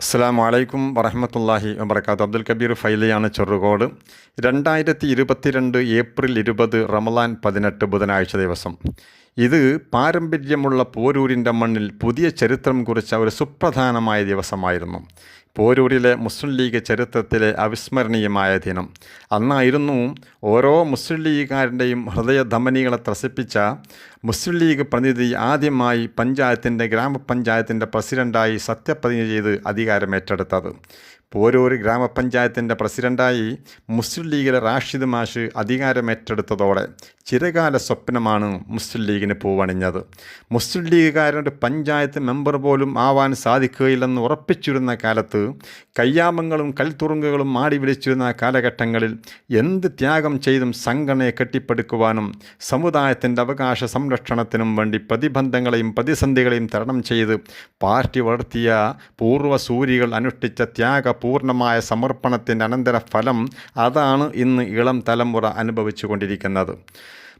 അസ്സാം വലൈക്കും വറഹമത്തല്ലാഹി വബർക്കാത്തു അബ്ദുൽ കബീർ ഫൈലിയാണ് ചെറുകോട്. രണ്ടായിരത്തി ഇരുപത്തിരണ്ട് ഏപ്രിൽ ഇരുപത് റമലാൻ പതിനെട്ട് ബുധനാഴ്ച ദിവസം. ഇത് പാരമ്പര്യമുള്ള പോരൂരിന്റെ മണ്ണിൽ പുതിയ ചരിത്രം കുറിച്ച ഒരു സുപ്രധാനമായ ദിവസമായിരുന്നു. പോരൂരിലെ മുസ്ലിം ലീഗ് ചരിത്രത്തിലെ അവിസ്മരണീയമായ ദിനം. അന്നായിരുന്നു ഓരോ മുസ്ലിം ലീഗുകാരന്റെയും ഹൃദയധമനികളെ ത്രസിപ്പിച്ച മുസ്ലിം ലീഗ് പ്രതിനിധി ആദ്യമായി പഞ്ചായത്തിന്റെ ഗ്രാമപഞ്ചായത്തിന്റെ പ്രസിഡന്റായി സത്യപ്രതിജ്ഞ ചെയ്ത് അധികാരം അധികാരമേറ്റെടുത്തത് പോരൂർ ഗ്രാമപഞ്ചായത്തിന്റെ പ്രസിഡന്റായി മുസ്ലിം ലീഗിലെ റാഷിദ് മാഷ് അധികാരമേറ്റെടുത്തതോടെ ചിരകാല സ്വപ്നമാണ് മുസ്ലിം ലീഗിന് പൂവണിഞ്ഞത്. മുസ്ലിം ലീഗുകാരുടെ പഞ്ചായത്ത് മെമ്പർ പോലും ആവാൻ സാധിക്കുകയില്ലെന്ന് ഉറപ്പിച്ചിരുന്ന കാലത്ത് കയ്യാമങ്ങളും കൽത്തുറുങ്കുകളും മാടി വിളിച്ചിരുന്ന കാലഘട്ടങ്ങളിൽ എന്ത് ത്യാഗം ചെയ്തും സംഘടനയെ കെട്ടിപ്പടുക്കുവാനും സമുദായത്തിന്റെ അവകാശ സംരക്ഷണത്തിനും വേണ്ടി പ്രതിബന്ധങ്ങളെയും പ്രതിസന്ധികളെയും തരണം ചെയ്ത് പാർട്ടി വളർത്തിയ പൂർവസൂരികൾ അനുഷ്ഠിച്ച ത്യാഗപൂർണമായ സമർപ്പണത്തിന്റെ അനന്തര ഫലം അതാണ് ഇന്ന് ഇളം തലമുറ അനുഭവിച്ചു കൊണ്ടിരിക്കുന്നത്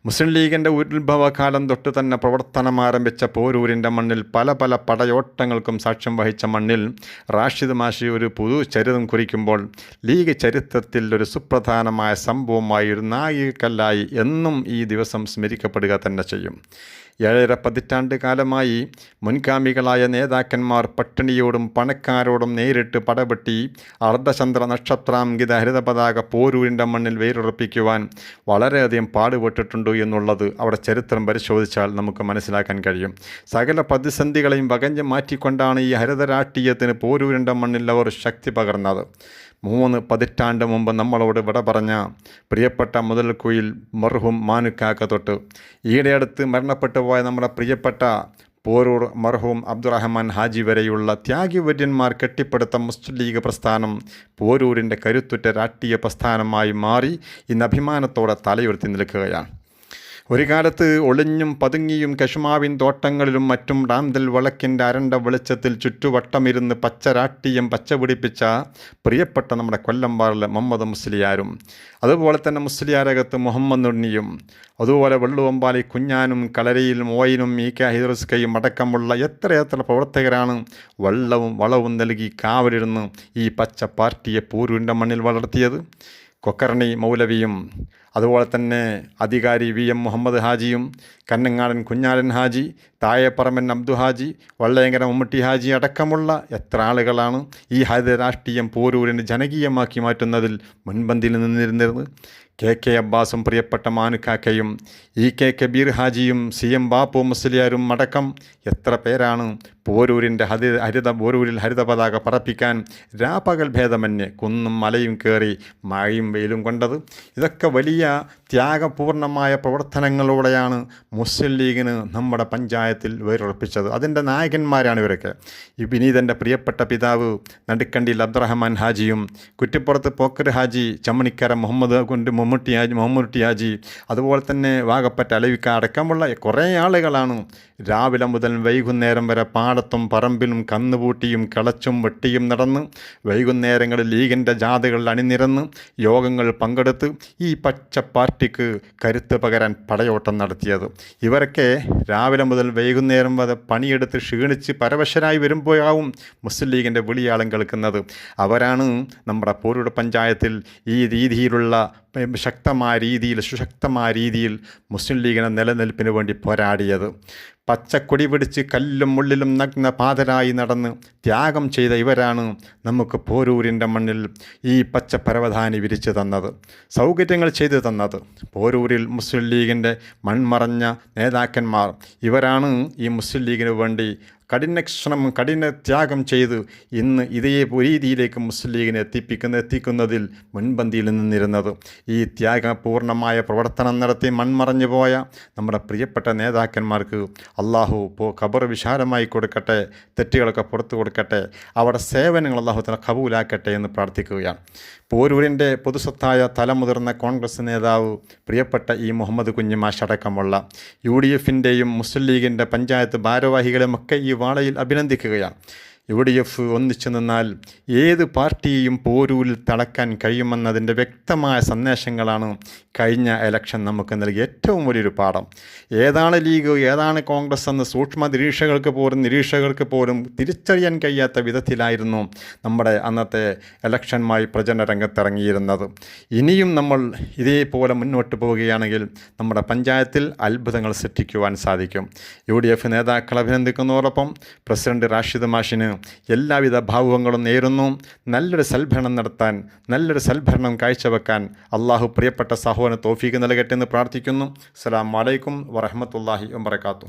മുസ്ലിം ലീഗിന്റെ ഉത്ഭവകാലം തൊട്ട് തന്നെ പ്രവർത്തനം ആരംഭിച്ച പോരൂരിന്റെ മണ്ണിൽ പല പല പടയോട്ടങ്ങൾക്കും സാക്ഷ്യം വഹിച്ച മണ്ണിൽ റാഷിദ് മാഷി ഒരു പുതു ചരിതം കുറിക്കുമ്പോൾ ലീഗ് ചരിത്രത്തിൽ ഒരു സുപ്രധാനമായ സംഭവമായി ഒരു നായികക്കല്ലായി എന്നും ഈ ദിവസം സ്മരിക്കപ്പെടുക തന്നെ ചെയ്യും. ഏഴര പതിറ്റാണ്ട് കാലമായി മുൻഗാമികളായ നേതാക്കന്മാർ പട്ടിണിയോടും പണക്കാരോടും നേരിട്ട് പടപെട്ടി അർദ്ധചന്ദ്ര നക്ഷത്രാങ്കിത ഹരിത പതാക പോരൂരിന്റെ മണ്ണിൽ വേരുറപ്പിക്കുവാൻ വളരെയധികം പാടുപെട്ടിട്ടുണ്ട് എന്നുള്ളത് അവിടെ ചരിത്രം പരിശോധിച്ചാൽ നമുക്ക് മനസ്സിലാക്കാൻ കഴിയും. സകല പ്രതിസന്ധികളെയും വകഞ്ഞ് മാറ്റിക്കൊണ്ടാണ് ഈ ഹരിതരാഷ്ട്രീയത്തിന് പോരൂരിന്റെ മണ്ണിൽ അവർ ശക്തി പകർന്നത്. മൂന്ന് പതിറ്റാണ്ട് മുമ്പ് നമ്മളോട് വിട പറഞ്ഞ പ്രിയപ്പെട്ട മുതൽക്കുയിൽ മർഹും മാനുക്കാക്ക തൊട്ട് ഈയിടെയടുത്ത് മരണപ്പെട്ടു പോയ നമ്മുടെ പ്രിയപ്പെട്ട പോരൂർ മർഹൂം അബ്ദുറഹ്മാൻ ഹാജി വരെയുള്ള ത്യാഗിവര്യന്മാർ കെട്ടിപ്പടുത്ത മുസ്ലിം ലീഗ് പ്രസ്ഥാനം പോരൂരിന്റെ കരുത്തുറ്റ രാഷ്ട്രീയ പ്രസ്ഥാനമായി മാറി ഇന്ന് അഭിമാനത്തോടെ തലയുയർത്തി നിൽക്കുകയാണ്. ഒരു കാലത്ത് ഒളിഞ്ഞും പതുങ്ങിയും കശുമാവിൻ തോട്ടങ്ങളിലും മറ്റും റാന്തൽ വിളക്കിന്റെ അരണ്ട വെളിച്ചത്തിൽ ചുറ്റുവട്ടമിരുന്ന് പച്ചരാട്ടിയും പച്ച പിടിപ്പിച്ച പ്രിയപ്പെട്ട നമ്മുടെ കൊല്ലമ്പാറിലെ മുഹമ്മദ് മുസ്ലിയാരും അതുപോലെ തന്നെ മുസ്ലിയാരകത്ത് മുഹമ്മദ് ഉണ്ണിയും അതുപോലെ വെള്ളുവമ്പാലി കുഞ്ഞാനും കളരിയിൽ മോയിനും ഇ കെ ഹിദർസ്കയും അടക്കമുള്ള എത്രയെത്ര പ്രവർത്തകരാണ് വെള്ളവും വളവും നൽകി കാവലിരുന്ന് ഈ പച്ച പാർട്ടിയെ പൂരുവിന്റെ മണ്ണിൽ വളർത്തിയത്? കൊക്കർണി മൗലവിയും അതുപോലെ തന്നെ അധികാരി വി എം മുഹമ്മദ് ഹാജിയും കന്നങ്ങാടൻ കുഞ്ഞാലൻ ഹാജി താഴെപ്പറമ്പൻ അബ്ദു ഹാജി വള്ളയങ്കര മമ്മൂട്ടി ഹാജി അടക്കമുള്ള എത്ര ആളുകളാണ് ഈ ഹരിത രാഷ്ട്രീയം പോരൂരിന് ജനകീയമാക്കി മാറ്റുന്നതിൽ മുൻപന്തിയിൽ നിന്നിരുന്നത്? കെ കെ അബ്ബാസും പ്രിയപ്പെട്ട മാനുക്കാക്കയും ഇ കെ കബീർ ഹാജിയും സി എം ബാപ്പു മുസ്ലിയാരും അടക്കം എത്ര പേരാണ് പോരൂരിന്റെ ഹരി ഹരിത പോരൂരിൽ ഹരിത പതാക പറപ്പിക്കാൻ രാപകൽ ഭേദമന്യേ കുന്നും മലയും കയറി മഴയും വെയിലും കൊണ്ടത്? ഇതൊക്കെ വലിയ ത്യാഗപൂർണമായ പ്രവർത്തനങ്ങളോടെയാണ് മുസ്ലിം ലീഗിന് നമ്മുടെ പഞ്ചായത്തിൽ വേരുറപ്പിച്ചത് അതിന്റെ നായകന്മാരാണ് ഇവരൊക്കെ. ഈ വിനീതന്റെ പ്രിയപ്പെട്ട പിതാവ് നടുക്കണ്ടിയിൽ അബ്ദുറഹ്മാൻ ഹാജിയും കുറ്റിപ്പുറത്ത് പോക്കർ ഹാജി ചമ്മണിക്കര മുഹമ്മദ് കൊണ്ട് മമ്മൂട്ടി ഹാജി അതുപോലെ തന്നെ വാഗപ്പറ്റ അലവിക്ക അടക്കമുള്ള കുറേ ആളുകളാണ് രാവിലെ മുതൽ വൈകുന്നേരം വരെ പാടത്തും പറമ്പിലും കന്നുപൂട്ടിയും കളച്ചും വെട്ടിയും നടന്ന് വൈകുന്നേരങ്ങളിൽ ലീഗിന്റെ ജാഥകൾ അണിനിരന്ന് യോഗങ്ങൾ പങ്കെടുത്ത് ഈ പച്ച പാർട്ടിക്ക് കരുത്ത് പകരാൻ പടയോട്ടം നടത്തിയത്. ഇവരൊക്കെ രാവിലെ മുതൽ വൈകുന്നേരം വരെ പണിയെടുത്ത് ക്ഷീണിച്ച് പരവശരായി വരുമ്പോഴാവും മുസ്ലിം ലീഗിന്റെ വിളിയാളം കേൾക്കുന്നത്. അവരാണ് നമ്മുടെ പോരൂർ പഞ്ചായത്തിൽ ഈ രീതിയിലുള്ള ശക്തമായ രീതിയിൽ സുശക്തമായ രീതിയിൽ മുസ്ലിം ലീഗിനെ നിലനിൽപ്പിന് വേണ്ടി പോരാടിയത്. പച്ചക്കൊടി പിടിച്ച് കല്ലും മുള്ളിലും നഗ്ന പാതരായി നടന്ന് ത്യാഗം ചെയ്ത ഇവരാണ് നമുക്ക് പോരൂരിന്റെ മണ്ണിൽ ഈ പച്ച പരവധാനി വിരിച്ചു തന്നത് സൗകര്യങ്ങൾ ചെയ്തു തന്നത്. പോരൂരിൽ മുസ്ലിം ലീഗിന്റെ മൺമറഞ്ഞ നേതാക്കന്മാർ ഇവരാണ് ഈ മുസ്ലിം ലീഗിന് വേണ്ടി കഠിന ശ്രമം കഠിന ത്യാഗം ചെയ്ത് ഇന്ന് ഇതേ രീതിയിലേക്ക് മുസ്ലിം ലീഗിനെ എത്തിപ്പിക്കുന്ന എത്തിക്കുന്നതിൽ മുൻപന്തിയിൽ നിന്നിരുന്നത്. ഈ ത്യാഗപൂർണമായ പ്രവർത്തനം നടത്തി മൺമറഞ്ഞു പോയ നമ്മുടെ പ്രിയപ്പെട്ട നേതാക്കന്മാർക്ക് അള്ളാഹു ഇപ്പോൾ ഖബർ വിശാലമായി കൊടുക്കട്ടെ തെറ്റുകളൊക്കെ പുറത്തു കൊടുക്കട്ടെ അവിടെ സേവനങ്ങൾ അള്ളാഹു തന്നെ കബൂലാക്കട്ടെ എന്ന് പ്രാർത്ഥിക്കുകയാണ്. പോരൂരിന്റെ പൊതുസ്വത്തായ തലമുതിർന്ന കോൺഗ്രസ് നേതാവ് പ്രിയപ്പെട്ട ഈ മുഹമ്മദ് കുഞ്ഞുമാഷടക്കമുള്ള യു ഡി എഫിന്റെയും മുസ്ലിം ലീഗിന്റെ പഞ്ചായത്ത് ഭാരവാഹികളുമൊക്കെ ഈ വാളയിൽ അഭിനന്ദിക്കുകയാണ്. യു ഡി എഫ് ഒന്നിച്ചു നിന്നാൽ ഏത് പാർട്ടിയെയും പോരൂരിൽ തളക്കാൻ കഴിയുമെന്നതിന്റെ വ്യക്തമായ സന്ദേശങ്ങളാണ് കഴിഞ്ഞ എലക്ഷൻ നമുക്ക് നൽകിയ ഏറ്റവും വലിയൊരു പാഠം. ഏതാണ് ലീഗ് ഏതാണ് കോൺഗ്രസ് എന്ന് സൂക്ഷ്മ നിരീക്ഷകർക്ക് പോലും നിരീക്ഷകർക്ക് പോലും തിരിച്ചറിയാൻ കഴിയാത്ത വിധത്തിലായിരുന്നു നമ്മുടെ അന്നത്തെ എലക്ഷനുമായി പ്രചരണ രംഗത്തിറങ്ങിയിരുന്നത്. ഇനിയും നമ്മൾ ഇതേപോലെ മുന്നോട്ട് പോവുകയാണെങ്കിൽ നമ്മുടെ പഞ്ചായത്തിൽ അത്ഭുതങ്ങൾ സൃഷ്ടിക്കുവാൻ സാധിക്കും. യു ഡി എഫ് നേതാക്കൾ അഭിനന്ദിക്കുന്നതോടൊപ്പം പ്രസിഡന്റ് റാഷിദ് മാഷിന് എല്ലാവിധ ഭാവുകങ്ങളും നേരുന്നു. നല്ലൊരു സൽഭരണം നടത്താൻ നല്ലൊരു സൽഭരണം കാഴ്ചവെക്കാൻ അള്ളാഹു പ്രിയപ്പെട്ട സഹോദരന് തോഫീക്ക് നൽകട്ടെ എന്ന് പ്രാർത്ഥിക്കുന്നു. അസ്സലാമു അലൈക്കും വറഹമത്തല്ലാഹി വബർക്കാത്തു